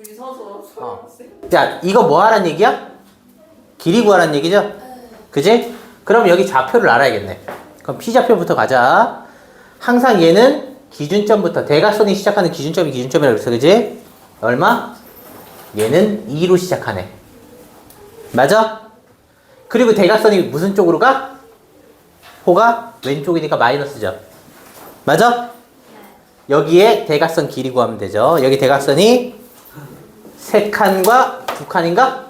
둘이 서서 어. 자, 이거 뭐 하란 얘기야? 길이 구하란 얘기죠? 그지? 그럼 여기 좌표를 알아야겠네. 그럼 P좌표부터 가자. 항상 얘는 기준점부터, 대각선이 시작하는 기준점이 기준점이라고 그랬어, 그지? 얼마? 얘는 2로 시작하네. 맞아? 그리고 대각선이 무슨 쪽으로 가? 호가 왼쪽이니까 마이너스죠. 맞아? 여기에 대각선 길이 구하면 되죠. 여기 대각선이 세 칸과 두 칸인가?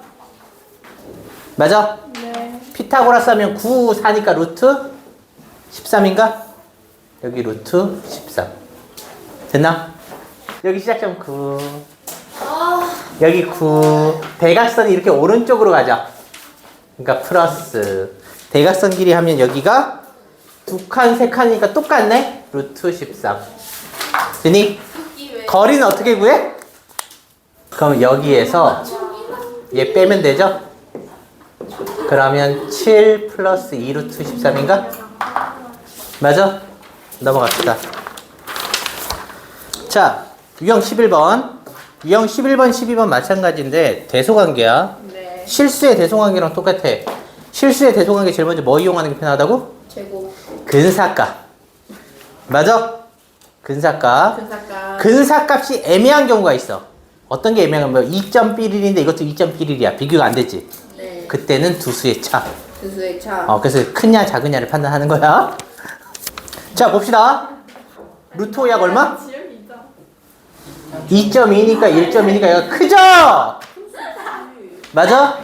맞아? 네. 피타고라스 하면 9, 4니까 루트 13인가? 여기 루트 13. 됐나? 여기 시작점 9. 여기 9. 대각선이 이렇게 오른쪽으로 가자. 그러니까 플러스. 대각선 길이 하면 여기가 두 칸, 세 칸이니까 똑같네? 루트 13. 되니? 거리는 어떻게 구해? 그럼 여기에서 얘 빼면 되죠? 그러면 7 플러스 2 루트 13인가? 맞아? 넘어갑시다. 자, 유형 11번. 유형 11번, 12번 마찬가지인데 대소관계야. 네. 실수의 대소관계랑 똑같아. 실수의 대소관계 제일 먼저 뭐 이용하는 게 편하다고? 제곱. 근사값. 맞아? 근사값. 근사가. 근사값이 애매한 경우가 있어. 어떤 게 애매한 건 2.1인데 이것도 2.1이야. 비교가 안 되지. 네. 그때는 두 수의 차. 근수의 차. 어, 그래서 크냐 작으냐를 판단하는 거야. 자, 봅시다. 루트 5약 얼마? 지역이 있다. 2.2니까 1.2니까 얘가 크죠? 맞아?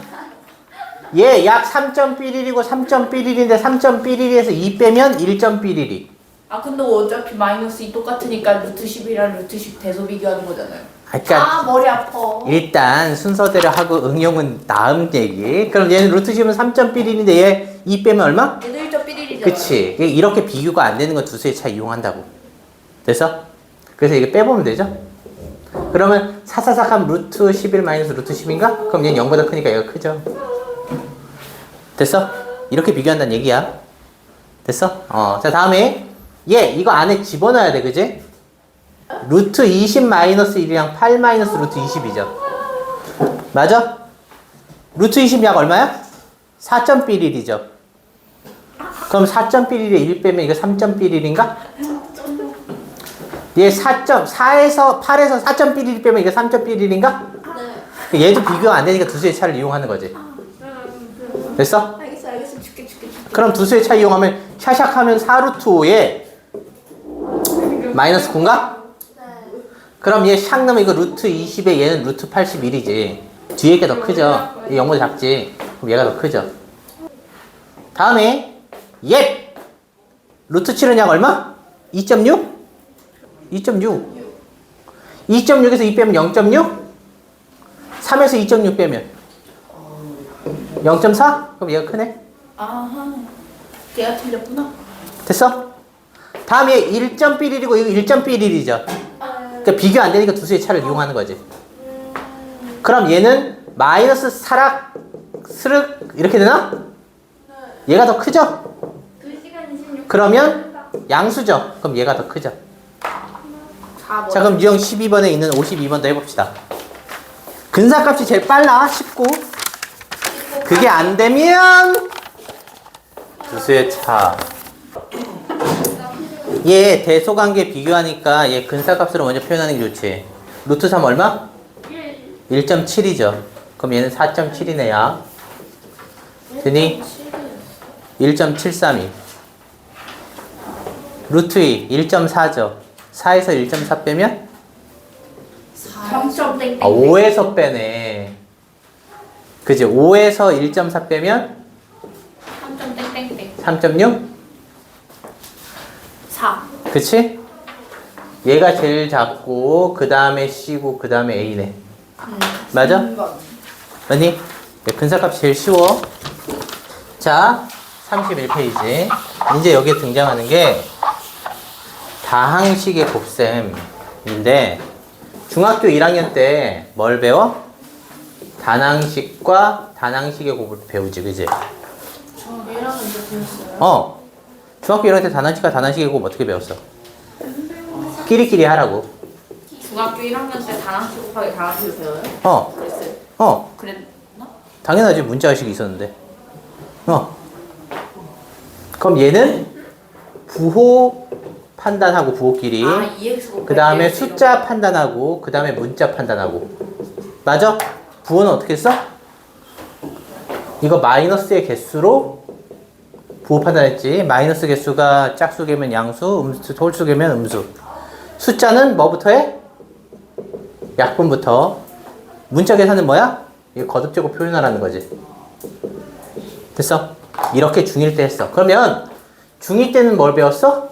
얘 약 3.1이고 3.1인데 3.1에서 2 빼면 1.1이. 아 근데 어차피 마이너스 2 똑같으니까 루트 10이랑 루트 10 대소 비교하는 거잖아요. 그러니까 아 머리 아파. 일단 순서대로 하고 응용은 다음 얘기. 그럼 얘는 루트 10은 3.1인데 얘 2 빼면 얼마? 얘도 1.1이잖아. 그치. 이렇게 비교가 안 되는 건 두 수의 차 이용한다고. 됐어? 그래서 이게 빼보면 되죠? 그러면 사사삭 하면 루트 11 마이너스 루트 10인가? 그럼 얘는 0보다 크니까 얘가 크죠. 됐어? 이렇게 비교한다는 얘기야. 됐어? 어. 자, 다음에 얘 이거 안에 집어넣어야 돼. 그지? 루트 20 마이너스 1이랑 8 마이너스 루트 20이죠. 맞아? 루트 20약 얼마야? 4.1이죠. 그럼 4.1일에 1 빼면 이거 3.1일인가? 얘 4.4에서 8에서 4.1일 빼면 이거 3.1일인가? 네. 얘도 비교 안 되니까 두 수의 차를 이용하는 거지. 됐어? 알겠어 알겠어 줄게 줄게 줄게. 그럼 두 수의 차 이용하면 샤샥 하면 4루트 5에 마이너스 9인가? 그럼 얘 샥 넣으면 이거 루트 20에 얘는 루트 81이지. 뒤에 게 더 크죠? 얘 0보다 작지? 그럼 얘가 더 크죠? 다음에 얘 루트 7은 약 얼마? 2.6? 2.6 2.6에서 2 빼면 0.6? 3에서 2.6 빼면 0.4? 그럼 얘가 크네? 아하. 내가 틀렸구나. 됐어? 다음에 1.1이고 이거 1.1이죠. 그러니까 비교 안 되니까 두 수의 차를 이용하는 거지. 그럼 얘는 마이너스 사락 스륵 이렇게 되나? 얘가 더 크죠? 2시간 26분. 그러면 양수죠. 그럼 얘가 더 크죠. 4 자, 그럼 유형 12번에 있는 52번도 해봅시다. 근사값이 제일 빨라. 쉽고. 그게 안 되면 두 수의 차. 얘 대소관계 비교하니까 얘 근사값으로 먼저 표현하는 게 좋지. 루트 3 얼마? 1.7이죠. 그럼 얘는 4.7이네, 야. 되니? 1.732. 루트 2, 1.4죠. 4에서 1.4 빼면? 3점 땡땡. 아, 5에서 빼네. 그지? 5에서 1.4 빼면 3점 땡땡땡. 3.6? 4. 그치? 얘가 제일 작고, 그 다음에 C고, 그 다음에 A네. 맞아? 맞니? 네, 근사값이 제일 쉬워. 자, 31페이지. 이제 여기에 등장하는 게 다항식의 곱셈인데 중학교 1학년 때 뭘 배워? 단항식과 단항식의 곱을 배우지, 그지? 저 얘랑 이제 보였어요. 어. 중학교 1학년 때 단항식과 단항식의 곱 어떻게 배웠어? 끼리끼리 하라고. 중학교 1학년 때 다항식 곱하기 다항식을 배워요? 어, 그랬어요. 어, 그랬나? 당연하지. 문자식이 있었는데. 어. 그럼 얘는 부호 판단하고 부호끼리. 아, EX 그 다음에 숫자 판단하고, 그 다음에 문자 판단하고. 맞아? 부호는 어떻게 써? 이거 마이너스의 개수로 부호 판단했지. 마이너스 개수가 짝수 개면 양수, 음수, 홀수 개면 음수. 숫자는 뭐부터 해? 약분부터. 문자 계산은 뭐야? 이거 거듭제곱 표현하라는 거지. 됐어? 이렇게 중1 때 했어. 그러면 중2 때는 뭘 배웠어?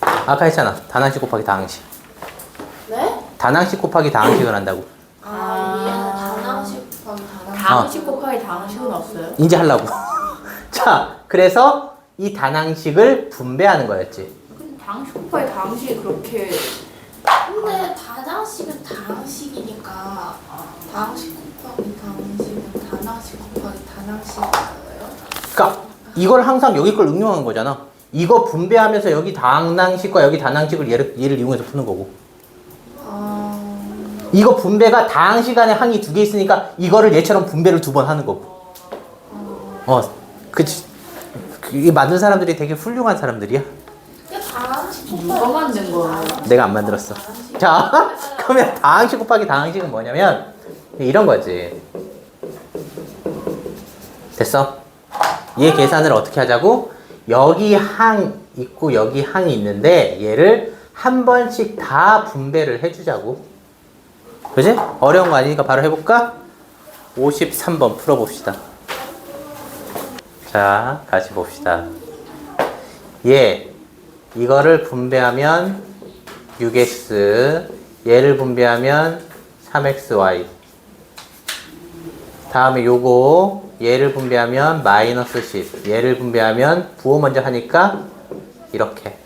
아까 했잖아. 단항식 곱하기 다항식. 네? 단항식 곱하기 다항식을 한다고. 아, 얘는 다낭식 곱하기 다낭식. 다항식 곱하기 다항식은 없어요? 이제 하려고. 자, 그래서 이 단항식을 분배하는 거였지. 근데 다항식 곱하기 다항식이 그렇게 근데 다낭식은 다낭식이니까 다낭식 곱하기 다낭식은 다낭식 곱하기 다낭식이에요? 그러니까 이걸 항상 여기 걸 응용한 거잖아. 이거 분배하면서 여기 단항식과 여기 단항식을 얘를, 얘를 이용해서 푸는 거고. 아, 이거 분배가 다항식 안에 항이 두 개 있으니까 이거를 얘처럼 분배를 두 번 하는 거고. 어, 그치. 그- 이 만든 사람들이 되게 훌륭한 사람들이야. 이게 누가 만든 거예요? 내가 안 만들었어. 자, 그러면 다항식 곱하기 다항식은 뭐냐면 이런 거지. 됐어? 얘 계산을 어떻게 하자고? 여기 항 있고 여기 항이 있는데 얘를 한 번씩 다 분배를 해주자고. 그지? 어려운 거 아니니까 바로 해볼까? 53번 풀어봅시다. 자, 같이 봅시다. 얘, 이거를 분배하면 6x, 얘를 분배하면 3xy. 다음에 요거, 얘를 분배하면 마이너스 10, 얘를 분배하면 부호 먼저 하니까 이렇게.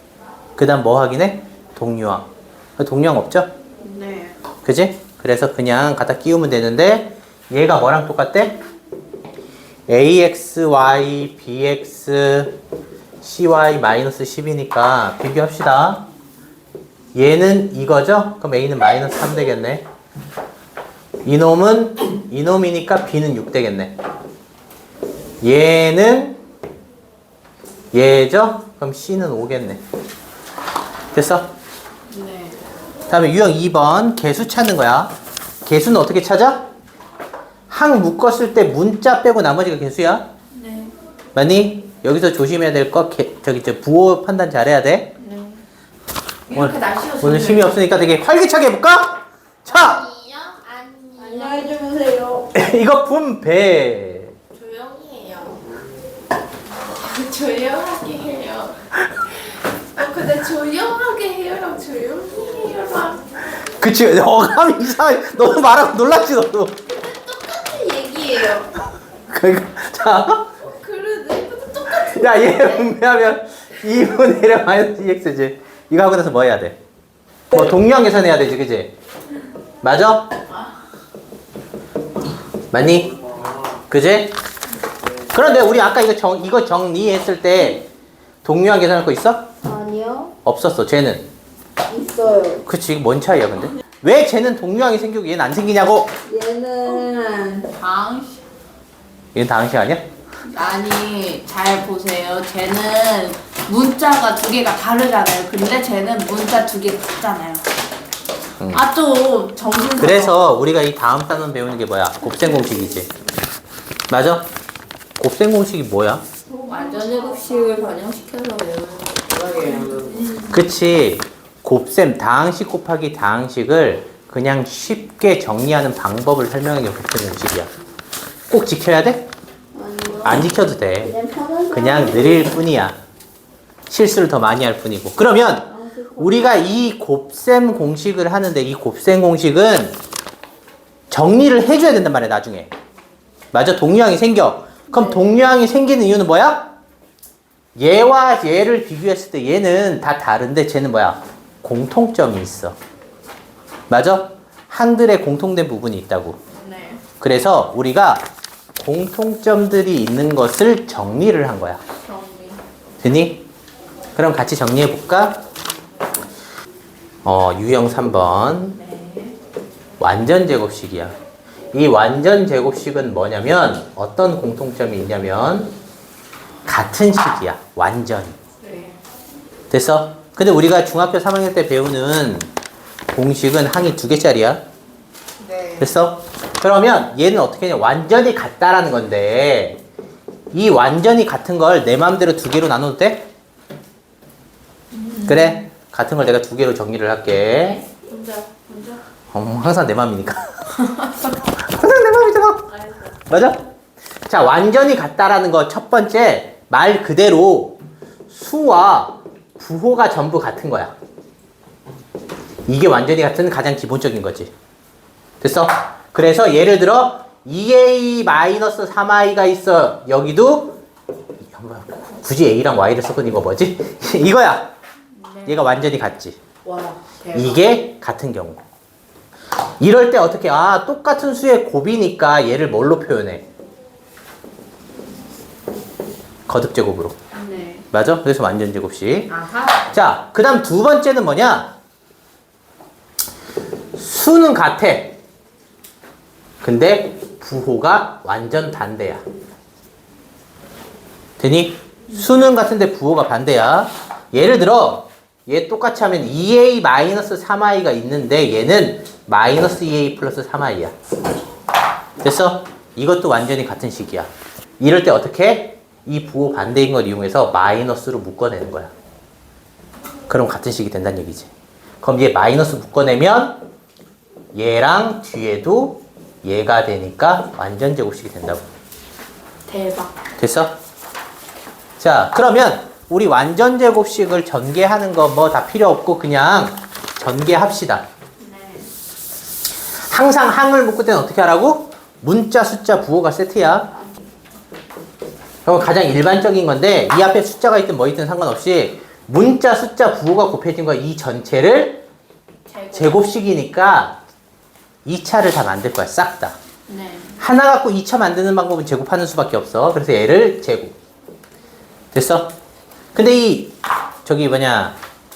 그 다음 뭐 확인해? 동류항. 동류항 없죠? 네. 그지? 그래서 그냥 갖다 끼우면 되는데 얘가 뭐랑 똑같대? Axy, bx, cy 마이너스 10이니까 비교합시다. 얘는 이거죠? 그럼 a는 마이너스 3 되겠네. 이놈은 이놈이니까 b는 6 되겠네. 얘는 얘죠? 그럼 c는 5겠네. 됐어? 네. 다음에 유형 2번 개수 찾는 거야. 개수는 어떻게 찾아? 항 묶었을 때 문자 빼고 나머지가 개수야. 네. 맞니? 여기서 조심해야 될거 저기 저 부호 판단 잘해야 돼. 네. 오늘- 이렇게 날씨가 오늘. 힘이 없으니까 되게 활기차게 해볼까? 자, 안녕 안녕 안녕히 주무세요. 이거 분배. 조용히 해요 조용하게 해요 어 근데 조용하게 해요랑 조용히 해요랑 그치? 어감 이상해. 너도 말하고 놀랐지 너도. 똑같은 얘기예요 그러니까 자, 그러네 똑같은 야 얘 분배하면 2분의 1의 마이너스 2x지. 이거 하고 나서 뭐 해야 돼? 뭐 동량 계산해야 되지, 그지? 맞아? 맞니? 그지? 그런데 우리 아까 이거 정 이거 정리했을 때 동류항 계산할 거 있어? 아니요, 없었어. 쟤는. 있어요. 그치? 뭔 차이야, 근데? 왜 쟤는 동류항이 생기고 얘는 안 생기냐고? 얘는 다항식 얘는 당시 아니야? 아니 잘 보세요. 쟤는 문자가 두 개가 다르잖아요. 근데 쟤는 문자 두 개 같잖아요. 음. 아좀 정신 그래서 우리가 이 다음 단원 배우는 게 뭐야? 곱셈 공식이지. 맞아? 곱셈 공식이 뭐야? 완전 제곱식을 변형시켜서 외우는 그치. 곱셈, 다항식 곱하기 다항식을 그냥 쉽게 정리하는 방법을 게 곱셈 공식이야. 꼭 지켜야 돼? 안 지켜도 돼. 그냥 느릴 뿐이야. 실수를 더 많이 할 뿐이고. 그러면 우리가 이 곱셈 공식을 하는데 이 곱셈 공식은 정리를 해줘야 된단 말이야, 나중에. 맞아, 동류항이 생겨. 그럼 동류항이 생기는 이유는 뭐야? 얘와 얘를 비교했을 때 얘는 다 다른데 쟤는 뭐야? 공통점이 있어. 맞아? 항들의 공통된 부분이 있다고. 네. 그래서 우리가 공통점들이 있는 것을 정리를 한 거야. 정리. 되니? 그럼 같이 정리해 볼까? 어, 유형 3번. 네. 완전 제곱식이야. 이 완전 제곱식은 뭐냐면 어떤 공통점이 있냐면 같은 식이야. 완전. 네. 됐어? 근데 우리가 중학교 3학년 때 배우는 공식은 항이 두 개짜리야. 네. 됐어? 그러면 얘는 어떻게 했냐? 완전히 같다라는 건데 이 완전히 같은 걸 내 마음대로 두 개로 나눠도 돼? 그래. 같은 걸 내가 두 개로 정리를 할게. 혼자 혼자. 어, 항상 내 마음이니까. 항상 내 마음이잖아. 맞아? 자, 완전히 같다라는 거 첫 번째 말 그대로 수와 부호가 전부 같은 거야. 이게 완전히 같은 가장 기본적인 거지. 됐어? 그래서 예를 들어 2a-3i가 있어. 여기도 굳이 a랑 y를 섞은 이거 뭐지? 이거야. 얘가 완전히 같지. 와. 이게 같은 경우. 이럴 때 어떻게 아 똑같은 수의 곱이니까 얘를 뭘로 표현해? 거듭 제곱으로. 네. 맞아? 그래서 완전 제곱식. 아하. 자, 그 다음 두 번째는 뭐냐? 수는 같아. 근데 부호가 완전 반대야. 되니? 수는 같은데 부호가 반대야. 예를 들어 얘 똑같이 하면 2a-3i가 있는데 얘는 마이너스 2a 플러스 3i야. 됐어? 이것도 완전히 같은 식이야. 이럴 때 어떻게? 해? 이 부호 반대인 걸 이용해서 마이너스로 묶어내는 거야. 그럼 같은 식이 된다는 얘기지. 그럼 얘 마이너스 묶어내면 얘랑 뒤에도 얘가 되니까 완전 제곱식이 된다고. 대박. 됐어? 자, 그러면 우리 완전 제곱식을 전개하는 거 뭐 다 필요 없고 그냥 전개합시다. 네. 항상 항을 묶을 때는 어떻게 하라고? 문자, 숫자, 부호가 세트야. 그럼 가장 일반적인 건데 이 앞에 숫자가 있든 뭐 있든 상관없이 문자, 숫자, 부호가 곱해진 거 이 전체를 제곱. 제곱 식이니까 2차를 다 만들 거야. 싹 다. 네. 하나 갖고 2차 만드는 방법은 제곱하는 수밖에 없어. 그래서 얘를 제곱. 됐어? 근데 이 저기 뭐냐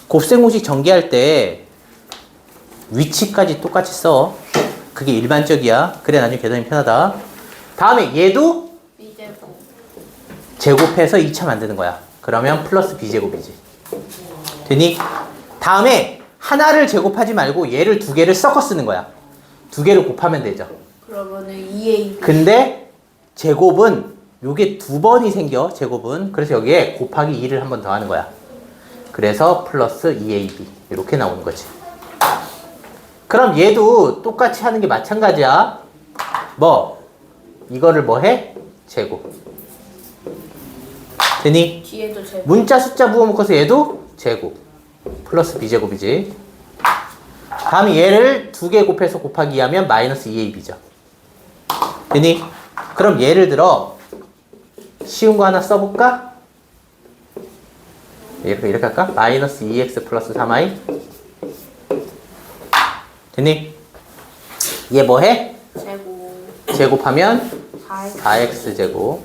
곱셈 공식 전개할 때 위치까지 똑같이 써. 그게 일반적이야. 그래 나중에 계산이 편하다. 다음에 얘도. 제곱해서 2차 만드는 거야. 그러면 플러스 b제곱이지. 되니? 다음에 하나를 제곱하지 말고 얘를 두 개를 섞어 쓰는 거야. 두 개를 곱하면 되죠. 그러면은 2a. 근데 제곱은 요게 두 번이 생겨 제곱은 그래서 여기에 곱하기 2를 한 번 더 하는 거야 그래서 플러스 2ab 이렇게 나오는 거지 그럼 얘도 똑같이 하는 게 마찬가지야 뭐 이거를 뭐 해? 제곱 되니? 뒤에도 제곱. 문자 숫자 부호 묶어서 얘도 제곱 플러스 b제곱이지 다음에 얘를 두 개 곱해서 곱하기 2 하면 마이너스 2ab죠 되니? 그럼 예를 들어 쉬운 거 하나 써볼까? 이렇게 이렇게 할까? 마이너스 2x 플러스 3i 되니? 얘 뭐해? 제곱. 제곱하면 4x. 4x 제곱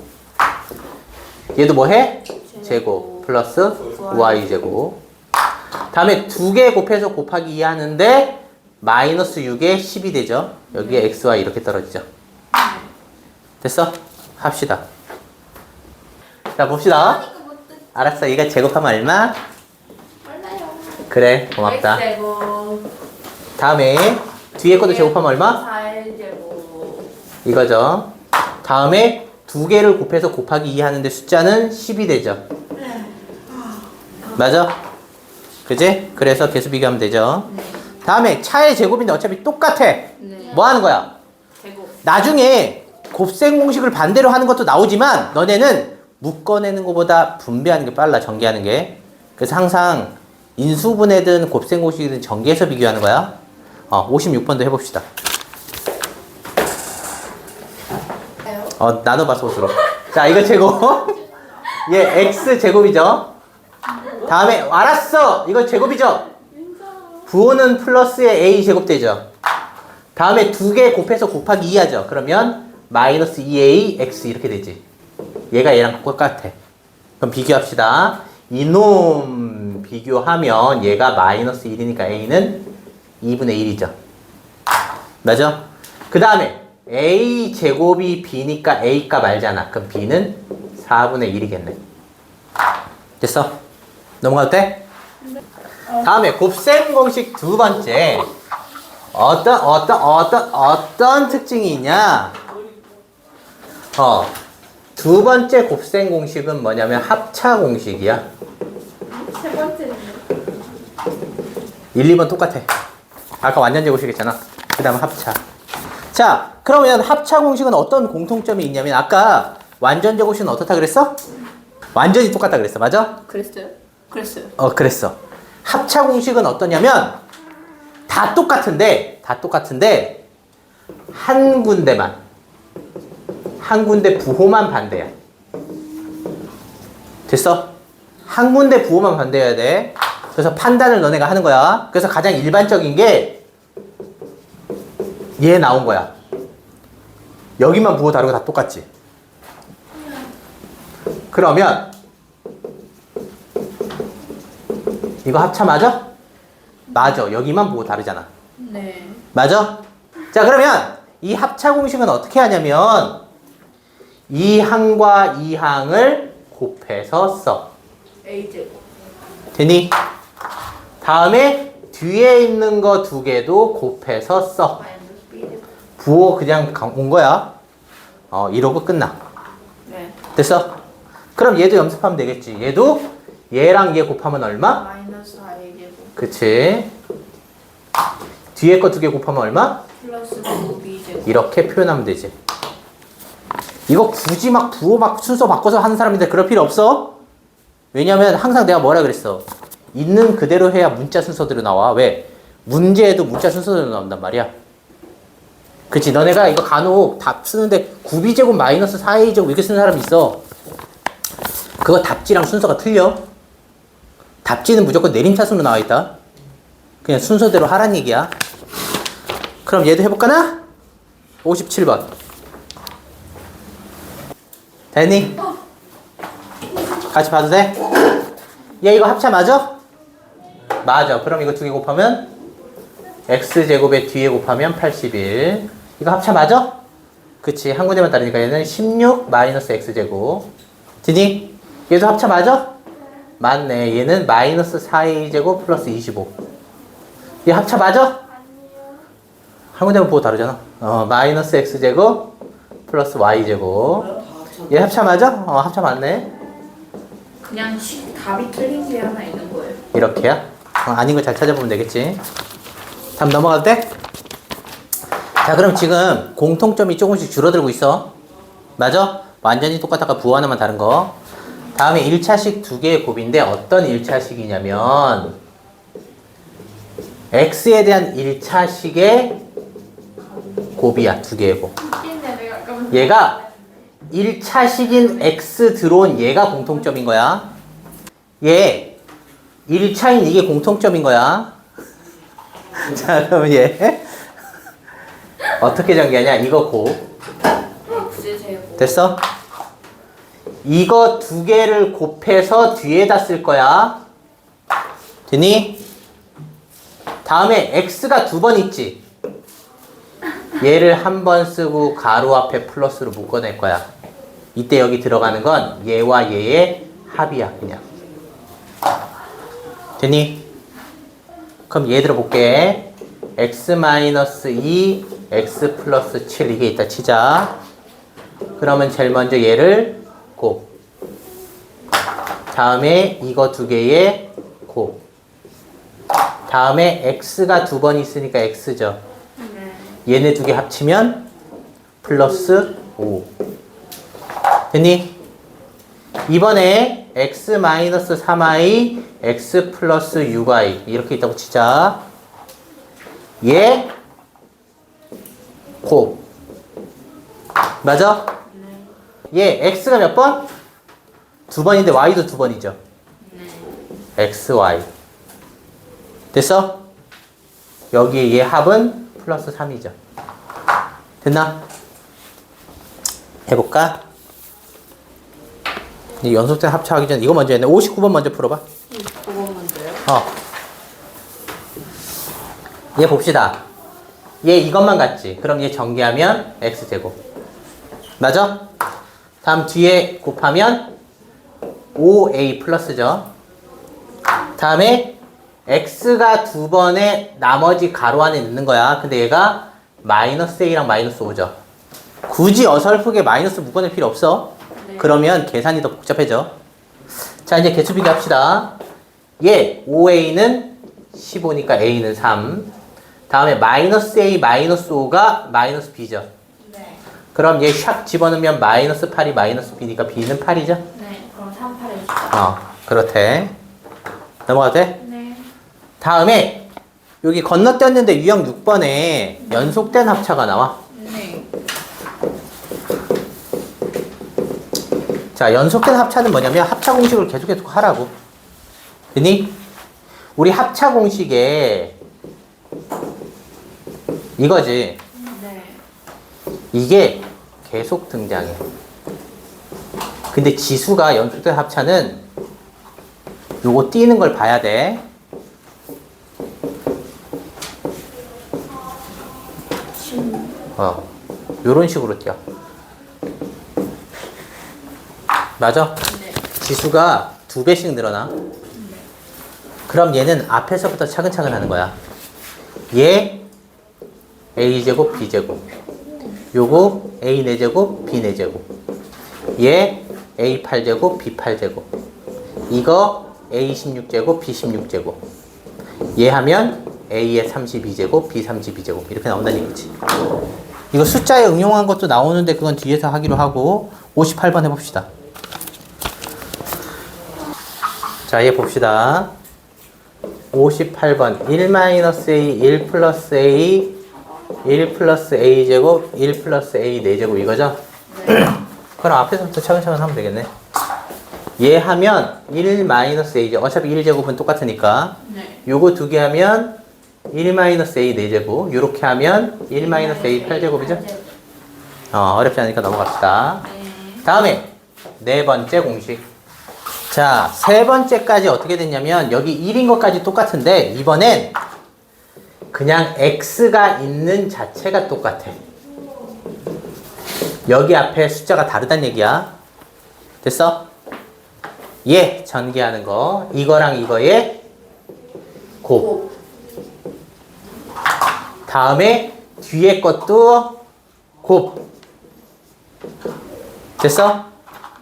얘도 뭐 해? 제곱 플러스 y 제곱 다음에 두 개 곱해서 곱하기 2 하는데 마이너스 6에 10이 되죠 여기에 xy 이렇게 떨어지죠 됐어? 합시다 자 봅시다 못 듣. 알았어 얘가 제곱하면 얼마? 몰라요. 그래 고맙다 제곱. 다음에 뒤에 것도 제곱하면 얼마? 4 제곱. 이거죠 다음에 두 개를 곱해서 곱하기 2 하는데 숫자는 10이 되죠 맞아? 그지? 그래서 계수 비교하면 되죠 다음에 차의 제곱인데 어차피 똑같아 네. 뭐 하는 거야? 제곱. 나중에 곱셈 공식을 반대로 하는 것도 나오지만 너네는 묶어내는 것보다 분배하는 게 빨라 전개하는 게 그래서 항상 인수분해든 곱셈 공식이든 전개해서 비교하는 거야 어 56번도 해봅시다 어 나눠봐서 스로 자 이거 제곱 얘 x 제곱이죠 다음에 알았어 이거 제곱이죠 부호는 플러스에 a 제곱 되죠 다음에 두 개 곱해서 곱하기 2 하죠. 그러면 마이너스 2a x 이렇게 되지. 얘가 얘랑 똑같아. 그럼 비교합시다. 이놈 비교하면 얘가 마이너스 1이니까 a는 2분의 1이죠. 맞아? 그 다음에 a 제곱이 b니까 a 값 알잖아. 그럼 b는 4분의 1이겠네. 됐어? 넘어가도 돼? 다음에 곱셈 공식 두 번째. 어떤 어떤 어떤 어떤 특징이 있냐? 어. 두 번째 곱셈 공식은 뭐냐면 합차 공식이야. 세 번째는 1, 2번 똑같아. 아까 완전 제곱식 했잖아. 그 다음 합차. 자, 그러면 합차 공식은 어떤 공통점이 있냐면 아까 완전 제곱식은 어떻다 그랬어? 완전히 똑같다 그랬어. 맞아? 그랬어요? 그랬어요. 어, 그랬어. 합차 공식은 어떠냐면 다 똑같은데 다 똑같은데 한 군데만 한 군데 부호만 반대야. 됐어? 한 군데 부호만 반대해야 돼. 그래서 판단을 너네가 하는 거야. 그래서 가장 일반적인 게 얘 나온 거야. 여기만 부호 다르고 다 똑같지. 그러면 이거 합차 맞아? 맞아. 여기만 보고 다르잖아. 네. 맞아? 자, 그러면 이 합차 공식은 어떻게 하냐면 이 항과 이 항을 곱해서 써. A 제곱. 되니? 다음에 뒤에 있는 거 두 개도 곱해서 써. 부호 그냥 가- 온 거야. 어, 이러고 끝나. 네. 됐어? 그럼 얘도 염습하면 되겠지. 얘도 얘랑 얘 곱하면 얼마? 마이너스 4A 제곱. 그치? 뒤에 거 두 개 곱하면 얼마? 플러스 9B 제곱. 이렇게 표현하면 되지. 이거 굳이 막 부호 막 순서 바꿔서 하는 사람인데 그럴 필요 없어. 왜냐면 항상 내가 뭐라 그랬어. 있는 그대로 해야 문자 순서대로 나와. 왜? 문제에도 문자 순서대로 나온단 말이야. 그치? 너네가 이거 간혹 답 쓰는데 9b제곱 마이너스 4a제곱 이렇게 쓰는 사람이 있어. 그거 답지랑 순서가 틀려. 답지는 무조건 내림차순으로 나와 있다. 그냥 순서대로 하란 얘기야. 그럼 얘도 해볼까나? 57번. 됐니? 같이 봐도 돼? 얘 이거 합차 맞아? 맞아. 그럼 이거 두 개 곱하면 x제곱에 뒤에 곱하면 81. 이거 합차 맞아? 그치. 한 군데만 다르니까 얘는 16 마이너스 x제곱. 되니? 얘도 합차 맞아? 맞네. 얘는 마이너스 4a제곱 플러스 25. 얘 합차 맞아? 한 군데만 보고 다르잖아. 어, 마이너스 x제곱 플러스 y제곱. 얘 합차 맞아? 어, 합차 맞네. 그냥 식 답이 틀린 게 하나 있는 거예요. 이렇게야? 어, 아닌 거 잘 찾아보면 되겠지. 다음 넘어가도 돼? 자, 그럼 지금 공통점이 조금씩 줄어들고 있어. 맞아? 완전히 똑같다가 부호 하나만 다른 거. 다음에 1차식 두 개의 곱인데 어떤 1차식이냐면 x에 대한 1차식의 곱이야, 두 개의 곱. 얘가 1차식인 x 들어온 얘가 공통점인 거야. 얘 1차인 이게 공통점인 거야. 자, 그럼 얘 어떻게 전개하냐? 이거 제곱. 됐어? 이거 두 개를 곱해서 뒤에다 쓸 거야. 되니? 다음에 x가 두 번 있지. 얘를 한 번 쓰고 가로 앞에 플러스로 묶어낼 거야. 이때 여기 들어가는 건 얘와 얘의 합이야, 그냥. 되니? 그럼 얘 들어볼게. x-2, x 플러스 7 이게 있다 치자. 그러면 제일 먼저 얘를 곱. 다음에 이거 두 개의 곱. 다음에 x가 두 번 있으니까 x죠. 얘네 두 개 합치면 플러스 5. 됐니? 이번에 x 3i, x 플러스 6i 이렇게 있다고 치자. 얘 곱. 맞아? 얘 x가 몇 번? 두 번인데 y도 두 번이죠. x, y. 됐어? 여기에 얘 합은 플러스 3이죠. 됐나? 해볼까? 이 연속된 합차하기 전에 이거 먼저 했네. 59번 먼저 풀어봐. 9번 문제. 어. 얘 봅시다. 얘 이것만 같지? 그럼 얘 전개하면 x제곱. 맞아? 다음 뒤에 곱하면 5a 플러스죠. 다음에 x가 두 번에 나머지 가로 안에 넣는 거야. 근데 얘가 마이너스 a랑 마이너스 5죠. 굳이 어설프게 마이너스 묶어낼 필요 없어. 네. 그러면 계산이 더 복잡해져. 자, 이제 개수 비교 합시다. 얘 5a는 15니까 a는 3. 다음에 마이너스 a 마이너스 5가 마이너스 b죠. 네. 그럼 얘 샥 집어넣으면 마이너스 8이 마이너스 b니까 b는 8이죠. 네. 그럼 38에 어, 그렇대. 넘어가도 돼? 네. 다음에 여기 건너뛰었는데 유형 6번에 연속된 합차가 나와. 네. 자, 연속된 합차는 뭐냐면 합차 공식을 계속 계속 하라고. 됐니? 우리 합차 공식에 이거지. 네. 이게 계속 등장해. 근데 지수가 연속된 합차는 요거 띄는 걸 봐야 돼. 어, 요런 식으로 띄어. 맞아? 네. 지수가 두 배씩 늘어나. 그럼 얘는 앞에서부터 차근차근 하는 거야. 얘 a제곱 b제곱. 요거 a 4제곱 b 4제곱. 얘 a 8제곱 b 8제곱. 이거 a 16제곱 b 16제곱. 얘 하면 a의 32제곱 b 32제곱 이렇게 나온다는 얘기지. 이거 숫자에 응용한 것도 나오는데 그건 뒤에서 하기로 하고 58번 해봅시다. 자, 얘 봅시다. 58번 1-a, 1 플러스 a, 1 플러스 a 제곱, 1 플러스 a 4제곱 이거죠? 그럼 앞에서부터 차근차근 하면 되겠네. 얘 하면 1 마이너스 a죠. 어차피 1제곱은 똑같으니까. 네. 요거 두 개 하면 1 마이너스 a 4제곱. 요렇게 하면 1 마이너스 a 8제곱이죠? 어, 어렵지 않으니까 넘어갑시다. 네. 다음에 네 번째 공식. 자, 세 번째까지 어떻게 됐냐면 여기 1인 것까지 똑같은데 이번엔 그냥 x가 있는 자체가 똑같아. 여기 앞에 숫자가 다르단 얘기야. 됐어? 얘 전개하는 거 이거랑 이거의 곱. 다음에 뒤에 것도 곱. 됐어?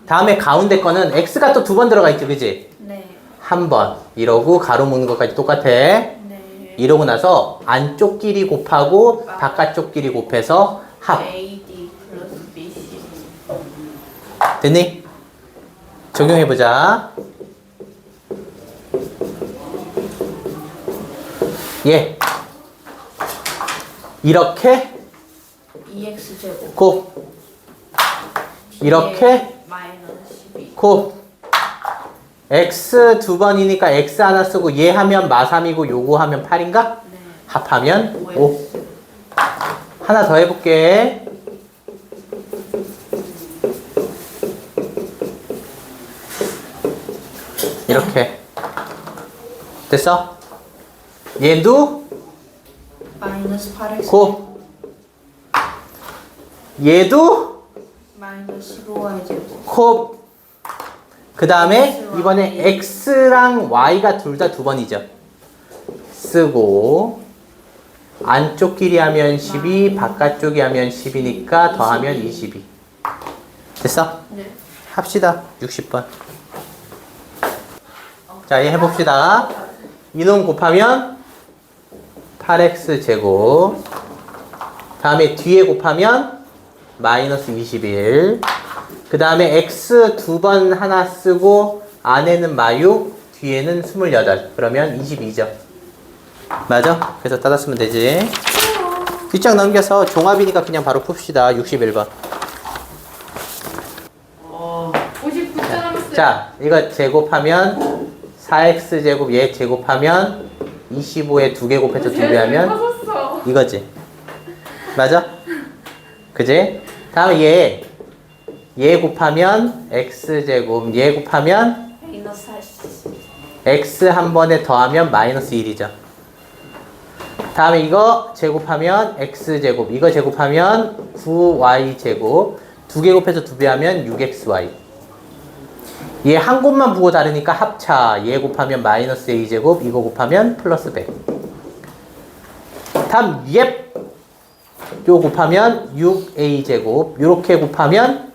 다음에 가운데 거는 x가 또 두 번 들어가 있지, 그지? 네. 한 번. 이러고 가로 묶는 것까지 똑같아. 네. 이러고 나서 안쪽 길이 곱하고 바깥쪽 길이 곱해서 합. AD 플러스 BC. 됐니? 적용해보자. 예. 이렇게 2x 제곱. 곱. 이렇게 마이너스 12. 곱. x 두 번이니까 x 하나 쓰고 얘 하면 마3이고 요거 하면 8인가? 네. 합하면 5. 5x. 하나 더 해볼게. 이렇게. 됐어? 얘도 마이너스 8x. 곱. 얘도 마이너스 15y 제곱. 곱. 그 다음에 이번에 x랑 y가 둘 다 두 번이죠. 쓰고 안쪽 길이 하면 12, 바깥쪽이 하면 10이니까 더하면 22. 됐어? 네. 합시다. 60번. 자, 얘 해봅시다. 이놈 곱하면 8x 제곱. 다음에 뒤에 곱하면 마이너스 21. 그 다음에 x 두 번 하나 쓰고 안에는 마육, 뒤에는 28. 그러면 22죠. 맞아? 그래서 따다 쓰면 되지. 뒷장 넘겨서 종합이니까 그냥 바로 풉시다. 61번. 59점 남았어요. 자, 이거 제곱하면 4x 제곱 얘 제곱하면 25에 두개 곱해서 두배 하면 터졌어. 이거지. 맞아? 그지? 다음 얘, 얘 곱하면 x 제곱, 얘 곱하면 마이너스 40. x 한 번에 더하면 마이너스 1이죠. 다음에 이거 제곱하면 x 제곱, 이거 제곱하면 9y 제곱, 두 개 곱해서 두 배 하면 6xy. 얘 한 곳만 보고 다르니까 합차, 얘 곱하면 마이너스 a 제곱, 이거 곱하면 플러스 100. 다음 예. 요 곱하면 6a 제곱, 요렇게 곱하면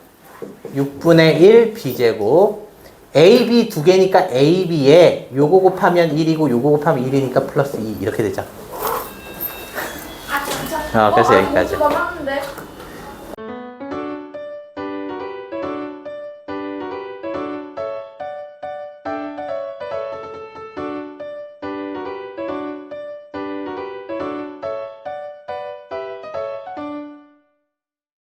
6분의 1 b 제곱. a, b 두 개니까 a, b에 요거 곱하면 1이고 요거 곱하면 1이니까 플러스 2 이렇게 되죠. 아 진짜. 어, 그래서 아, 여기까지. 남았는데.